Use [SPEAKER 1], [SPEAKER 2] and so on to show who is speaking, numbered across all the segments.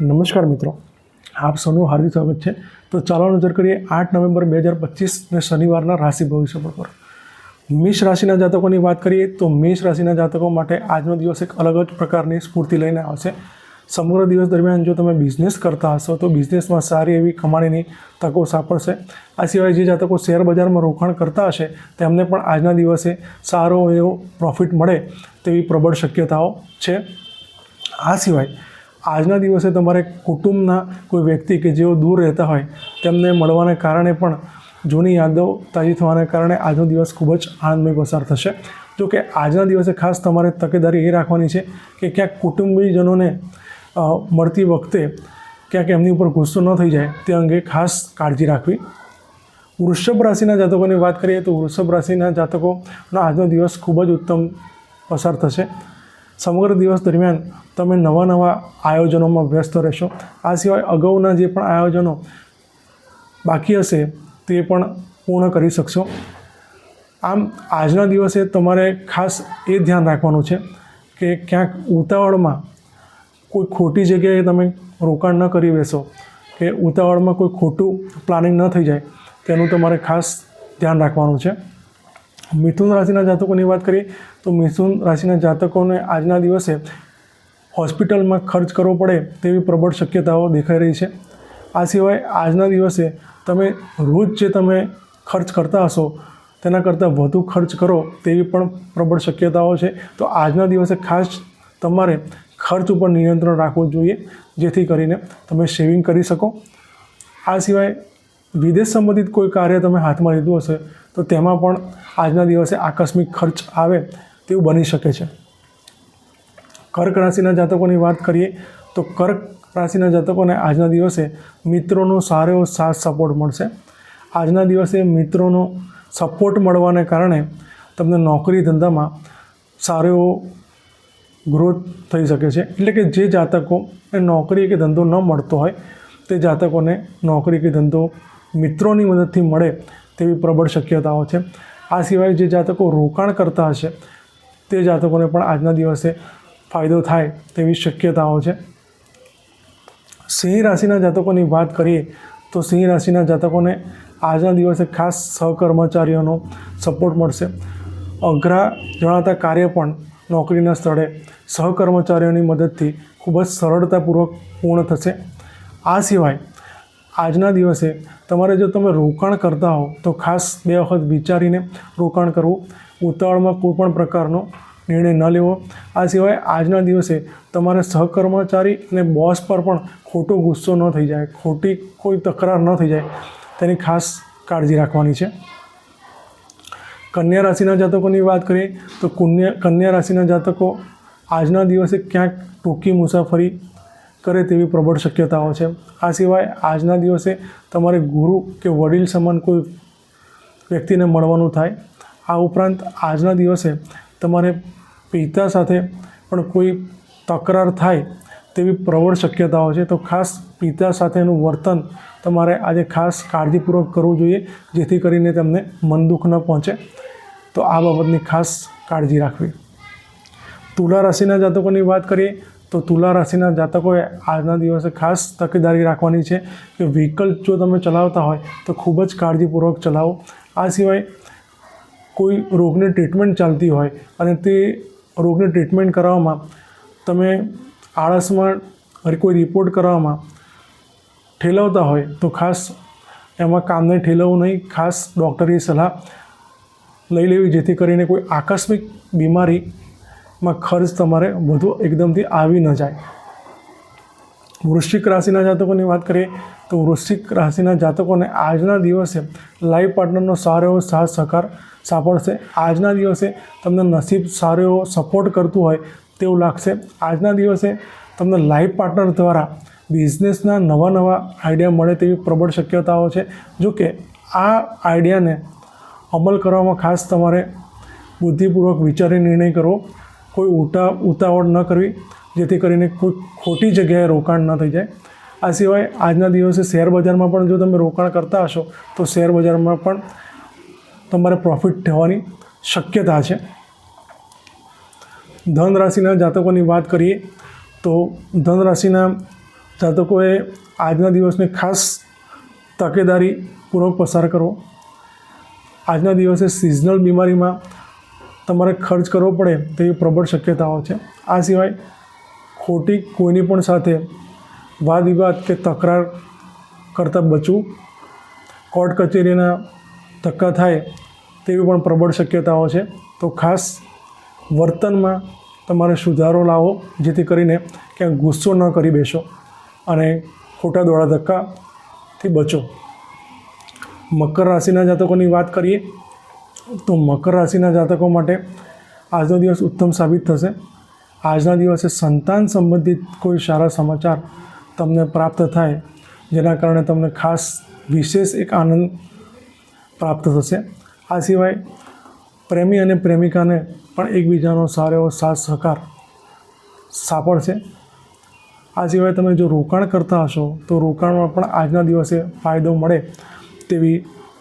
[SPEAKER 1] નમસ્કાર મિત્રો, આપ સૌનું હાર્દિક સ્વાગત છે. તો ચાલો નજર કરીએ આઠ નવેમ્બર બે હજાર પચીસને શનિવારના રાશિ ભવિષ્ય પર મેષ રાશિના જાતકોની વાત કરીએ તો મેષ રાશિના જાતકો માટે આજનો દિવસ એક અલગ જ પ્રકારની સ્ફૂર્તિ લઈને આવશે. સમગ્ર દિવસ દરમિયાન જો તમે બિઝનેસ કરતા હશો તો બિઝનેસમાં સારી એવી કમાણીની તકો સાંપડશે. આ સિવાય જે જાતકો શેર બજારમાં રોકાણ કરતા હશે, તેમને પણ આજના દિવસે સારો એવો પ્રોફિટ મળે તેવી પ્રબળ શક્યતાઓ છે. આ સિવાય આજના દિવસે તમારે કુટુંબના કોઈ વ્યક્તિ કે જેઓ દૂર રહેતા હોય, તેમને મળવાને કારણે પણ જૂની યાદો તાજી થવાને કારણે આજનો દિવસ ખૂબ જ આનંદમય પસાર થશે. જો કે આજના દિવસે ખાસ તમારે તકેદારી એ રાખવાની છે કે ક્યાંક કુટુંબીજનોને મળતી વખતે ક્યાંક એમની ઉપર ગુસ્સો ન થઈ જાય, તે અંગે ખાસ કાળજી રાખવી. વૃષભ રાશિના જાતકોની વાત કરીએ તો વૃષભ રાશિના જાતકોનો આજનો દિવસ ખૂબ જ ઉત્તમ પસાર થશે. સમગ્ર દિવસ દરમિયાન તમે નવા નવા આયોજનોમાં વ્યસ્ત રહેશો. આ સિવાય અગાઉના જે પણ આયોજનો બાકી હશે તે પણ પૂર્ણ કરી શકશો. આમ આજના દિવસે તમારે ખાસ એ ધ્યાન રાખવાનું છે કે ક્યાંક ઉતાવળમાં કોઈ ખોટી જગ્યાએ તમે રોકાણ ન કરી બેસો, કે ઉતાવળમાં કોઈ ખોટું પ્લાનિંગ ન થઈ જાય, તેનું તમારે ખાસ ધ્યાન રાખવાનું છે. મિથુન રાશિના જાતકોની વાત કરીએ, તો મિથુન રાશિના જાતકોને આજના દિવસે હોસ્પિટલમાં ખર્ચ કરવો પડે તેવી પ્રબળ શક્યતાઓ દેખાઈ રહી છે. આ સિવાય આજના દિવસે તમે રોજ જે તમે ખર્ચ કરતા હશો, તેના કરતાં વધુ ખર્ચ કરો તેવી પણ પ્રબળ શક્યતાઓ છે. તો આજના દિવસે ખાસ તમારે ખર્ચ ઉપર નિયંત્રણ રાખવું જોઈએ, જેથી કરીને તમે સેવિંગ કરી શકો. આ સિવાય વિદેશ સંબંધિત કોઈ કાર્ય તમે હાથમાં લીધું હશે, તો તેમાં પણ આજના દિવસે આકસ્મિક ખર્ચ આવે તેવું બની શકે છે. કર્ક રાશિના જાતકોની વાત કરીએ, તો કર્ક રાશિના જાતકોને આજના દિવસે મિત્રોનો સારો એવો સાથ સપોર્ટ મળશે. આજના દિવસે મિત્રોનો સપોર્ટ મળવાને કારણે તમને નોકરી ધંધામાં સારો એવો ગ્રોથ થઈ શકે છે. એટલે કે જે જાતકો એ નોકરી કે ધંધો ન મળતો હોય, તે જાતકોને નોકરી કે ધંધો મિત્રોની મદદથી મળે તેવી પ્રબળ શક્યતાઓ છે. આ સિવાય જે જાતકો રોકાણ કરતા હશે, તે જાતકોને પણ આજના દિવસે ફાયદો થાય તેવી શક્યતાઓ છે. સિંહ રાશિના જાતકોની વાત કરીએ, તો સિંહ રાશિના જાતકોને આજના દિવસે ખાસ સહકર્મચારીઓનો સપોર્ટ મળશે. અઘરા જણાતા કાર્ય પણ નોકરીના સ્થળે સહકર્મચારીઓની મદદથી ખૂબ જ સરળતાપૂર્વક પૂર્ણ થશે. આ સિવાય આજના દિવસે તમારે જો તમે રોકાણ કરતા હો, તો ખાસ બે વખત વિચારીને રોકાણ કરવું. ઉતાવળમાં કોઈ પણ પ્રકારનો નિર્ણય ન લેવો. આ સિવાય આજના દિવસે તમારે સહકર્મચારી અને બોસ પર પણ ખોટો ગુસ્સો ન થઈ જાય, ખોટી કોઈ તકરાર ન થઈ જાય. તેની ખાસ કાળજી રાખવાની છે. કન્યા રાશિના જાતકોની વાત કરીએ, તો કન્યા કન્યા રાશિના જાતકો આજના દિવસે ક્યાંક ટૂંકી મુસાફરી કરે તેવી પ્રબળ શક્યતાઓ છે. આ સિવાય આજના દિવસે તમારે ગુરુ કે વડીલ સમાન કોઈ વ્યક્તિને મળવાનું થાય. આ ઉપરાંત આજના દિવસે તમારે પિતા સાથે પણ કોઈ તકરાર થાય તેવી પ્રબળ શક્યતાઓ છે. તો ખાસ પિતા સાથેનું વર્તન તમારે આજે ખાસ કાળજીપૂર્વક કરવું જોઈએ, જેથી કરીને તમને મન દુઃખ ન પહોંચે. તો આ બાબતની ખાસ કાળજી રાખવી. તુલા રાશિના જાતકોની વાત કરીએ તો તુલા રાશિના જાતકોએ આજના દિવસે ખાસ તકેદારી રાખવાની છે કે વ્હીકલ જો તમે ચલાવતા હોય તો ખૂબ જ કાળજીપૂર્વક ચલાવો. આ સિવાય કોઈ રોગની ટ્રીટમેન્ટ ચાલતી હોય અને તે રોગની ટ્રીટમેન્ટ કરવામાં તમે આળસમાં કોઈ રિપોર્ટ કરવામાં ઠેલવતા હોય તો ખાસ એમાં કામને ઠેલવવું નહીં, ખાસ ડૉક્ટરની સલાહ લઈ લેવી જેથી કરીને કોઈ આકસ્મિક બીમારીમાં ખર્ચ તમારે વધુ એકદમથી આવી ન જાય. વૃશ્ચિક રાશિના જાતકોની વાત કરીએ તો વૃશ્ચિક રાશિના જાતકોને આજના દિવસે લાઈફ પાર્ટનરનો સારો એવો સાથ સહકાર સાંપડશે. આજના દિવસે તમને નસીબ સારો એવો સપોર્ટ કરતું હોય તેવું લાગશે. આજના દિવસે તમને લાઈફ પાર્ટનર દ્વારા બિઝનેસના નવા નવા આઈડિયા મળે તેવી પ્રબળ શક્યતાઓ છે. જો કે આ આઈડિયાને અમલ કરવામાં ખાસ તમારે બુદ્ધિપૂર્વક વિચારી નિર્ણય કરવો કોઈ ઉતા ઉતાવળ ન કરવી, જેથી કરીને કોઈ ખોટી જગ્યાએ રોકાણ ન થઈ જાય. આ સિવાય આજના દિવસે શેર બજારમાં પણ જો તમે રોકાણ કરતા હશો, તો શેર બજારમાં પણ તમારે પ્રોફિટ થવાની શક્યતા છે. ધન રાશિના જાતકોની વાત કરીએ, તો ધન રાશિના જાતકોએ આજના દિવસને ખાસ તકેદારી પૂર્વક પસાર કરવો. આજના દિવસે સિઝનલ બીમારીમાં તમારે ખર્ચ કરવો પડે તેવી પ્રબળ શક્યતાઓ છે. આ સિવાય ખોટી કોઈની પણ સાથે વાદ વિવાદ કે તકરાર કરતાં બચવું, કોર્ટ કચેરીના ધક્કા થાય તેવી પણ પ્રબળ શક્યતાઓ છે. તો ખાસ વર્તનમાં તમારે સુધારો લાવો, જેથી કરીને ક્યાંક ગુસ્સો ન કરી બેસો અને ખોટા દોડા ધક્કાથી બચો. મકર રાશિના જાતકોની વાત કરીએ તો મકર રાશિના જાતકો માટે આજનો દિવસ ઉત્તમ સાબિત થશે. આજના દિવસે સંતાન સંબંધિત કોઈ સારા સમાચાર તમને પ્રાપ્ત થાય, જેના કારણે તમને ખાસ વિશેષ એક આનંદ પ્રાપ્ત થશે. આ સિવાય પ્રેમી અને પ્રેમિકાને પણ એકબીજાનો સારો એવો સાથ સહકાર સાંપડશે. આ સિવાય તમે જો રોકાણ કરતા હશો, તો રોકાણમાં પણ આજના દિવસે ફાયદો મળે તેવી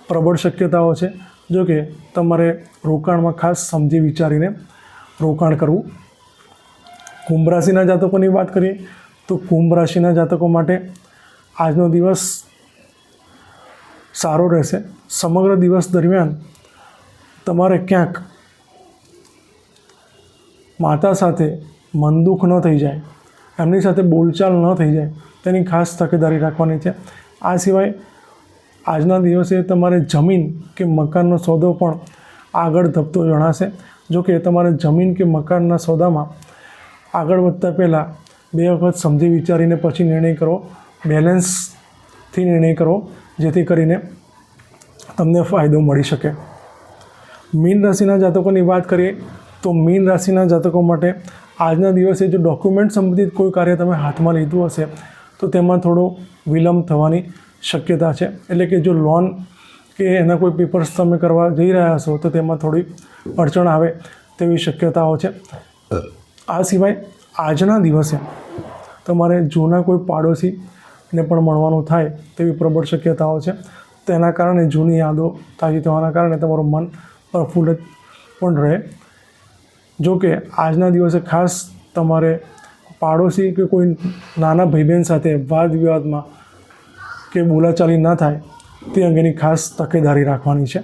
[SPEAKER 1] પ્રબળ શક્યતાઓ છે. જો કે તમારે રોકાણમાં ખાસ સમજી વિચારીને રોકાણ કરવું. કુંભ રાશિના જાતકોની વાત કરીએ તો કુંભ રાશિના જાતકો માટે આજનો દિવસ સારો રહેશે. સમગ્ર દિવસ દરમિયાન તમારે ક્યાંક માતા સાથે મનદુખ ન થઈ જાય, એમની સાથે બોલચાલ ન થઈ જાય, તેની ખાસ તકેદારી રાખવાની છે. આ સિવાય આજના દિવસે તમારે જમીન કે મકાનનો સોદો પણ આગળ ધપતો જણાશે. જો કે તમારે જમીન કે મકાનના સોદામાં આગળ વધતા પહેલાં બે વખત સમજી વિચારીને પછી નિર્ણય કરો. બેલેન્સથી નિર્ણય કરો, જેથી કરીને તમને ફાયદો મળી શકે. મીન રાશિના જાતકોની વાત કરીએ, તો મીન રાશિના જાતકો માટે આજના દિવસે જો ડોક્યુમેન્ટ સંબંધિત કોઈ કાર્ય તમે હાથમાં લીધું હશે, તો તેમાં થોડો વિલંબ થવાની શક્યતા છે. એટલે કે જો લોન કે એના કોઈ પેપર્સ તમે કરવા જઈ રહ્યા છો, તો તેમાં થોડી અડચણ આવે તેવી શક્યતાઓ છે. આ સિવાય આજના દિવસે તમારે જૂના કોઈ પાડોશીને પણ મળવાનું થાય તેવી પ્રબળ શક્યતાઓ છે. તેના કારણે જૂની યાદો તાજી થવાના કારણે તમારું મન પ્રફુલ્લિત પણ રહે. જો કે આજના દિવસે ખાસ તમારે પાડોશી કે કોઈ નાના ભાઈ બહેન સાથે વાદ વિવાદમાં કે બોલાચાલી ન થાય તે અંગેની ખાસ તકેદારી રાખવાની છે.